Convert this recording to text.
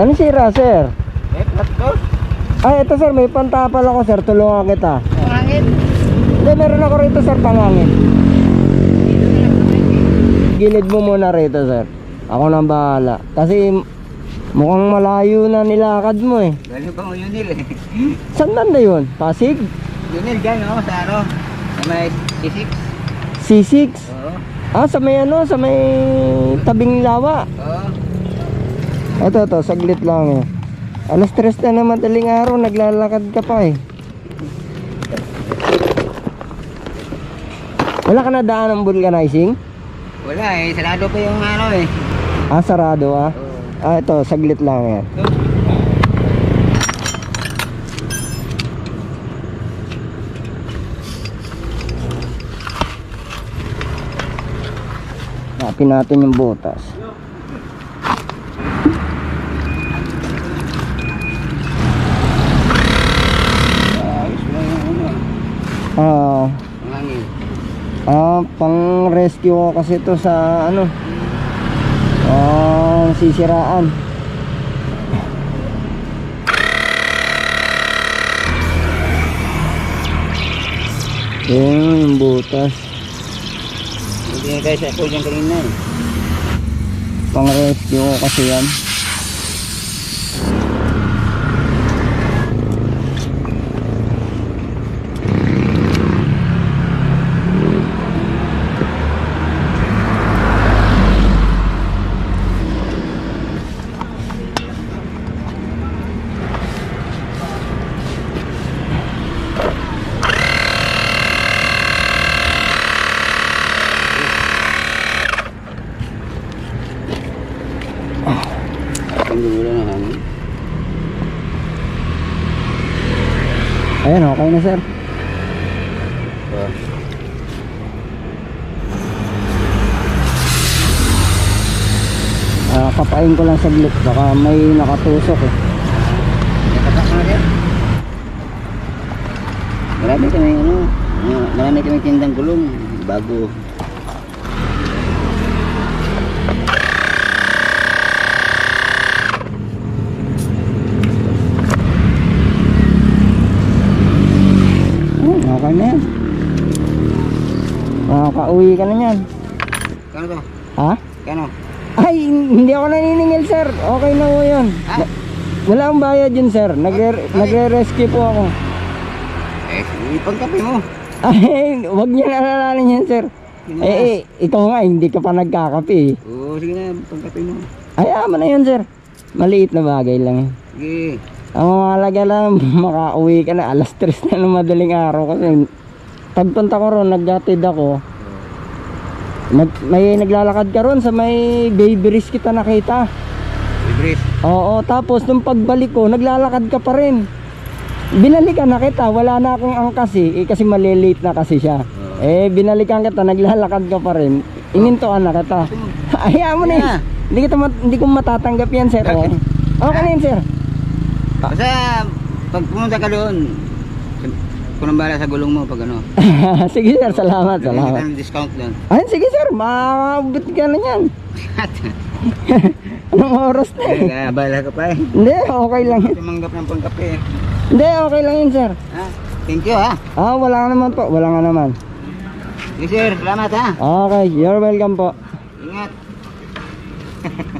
Ano sira, sir? Eh, ba't ko? Ay, ito sir, may pantapal ako sir. Tulungan kita. Pangit. Hindi, meron ako rito sir, pangangin. Gilid mo muna rito sir. Ako nang bahala. Kasi mukhang malayo na nilakad mo eh. Galing pa mo Yunil eh. Saan banda yun? Pasig? Yunil dyan oh, sa ano? Sa may C6. C6? Oo. Ah, sa may ano, sa may tabing lawa. Oo. Ito, ito, saglit lang eh. Alas stress na na madaling araw, naglalakad ka pa eh. Wala ka na daan ng vulcanizing? Wala eh, sarado pa yung ano eh. Ah, sarado ah. Oo. Ah, ito, saglit lang yan. Napin natin yung butas. Ayos lang yung ano. Ang hangin. ah, pang rescue ko kasi ito sa ano. Ah, sisiraan. Yun yung butas. Hindi na tayo sa ako dyan kanina eh. Pang rescue ko kasi yan. Ayan, okay na sir. Oo. Ah, kapain ko lang saglit. Baka may nakatusok eh. Nakatak na rin. Marami kami ano, marami kami tindang gulong bago. Oh, okay na yan. Makaka-uwi ka na yan. Kano to? Ha? Kano? Ay, hindi ako naniningil sir. Okay na po yun. Ha? Na- Wala akong bayad yun sir. Nagre-. Nagre-rescue po ako. Eh, ipagkape mo. Ay, wag niyo nalalanin yan sir. Eh, eh, ikaw nga, hindi ka pa nagkakape eh. Oo, sige na, pagkape mo. Ay, mo na yun sir. Maliit na bagay lang yun. Sige. Ang mahalaga lang, makauwi ka na. Alas 3 na ng madaling araw kasi pagpunta ko ron, naggatid ako. Nag, may naglalakad ka ron sa may baby race kita nakita. Ibris. Oo, tapos nung pagbalik ko, naglalakad ka pa rin. Binalikan na kita, wala na akong angkas eh, eh kasi malilate na kasi siya. Eh, binalikan kita, naglalakad ka pa rin. Inintuan na kita. Ayaw mo na. Yeah. Hindi, kita mat- hindi ko matatanggap yan, sir. Oh. Okay na yun, sir. Basta, pag pumunta ka doon, kung bahala sa gulong mo pag ano. sige, sir. Salamat, salamat. kita ng discount doon. Ayun, sige, sir. Maabot ka na yan. Anong oras na eh? Kaya bahala ka pa eh. Hindi, okay lang. Tumanggap ng pangkape eh. Hindi, okay lang yun, sir. Ha? Thank you ha. Ah, wala nga naman po. Wala nga naman. Sige sir, salamat ha. Okay, you're welcome po. Ingat.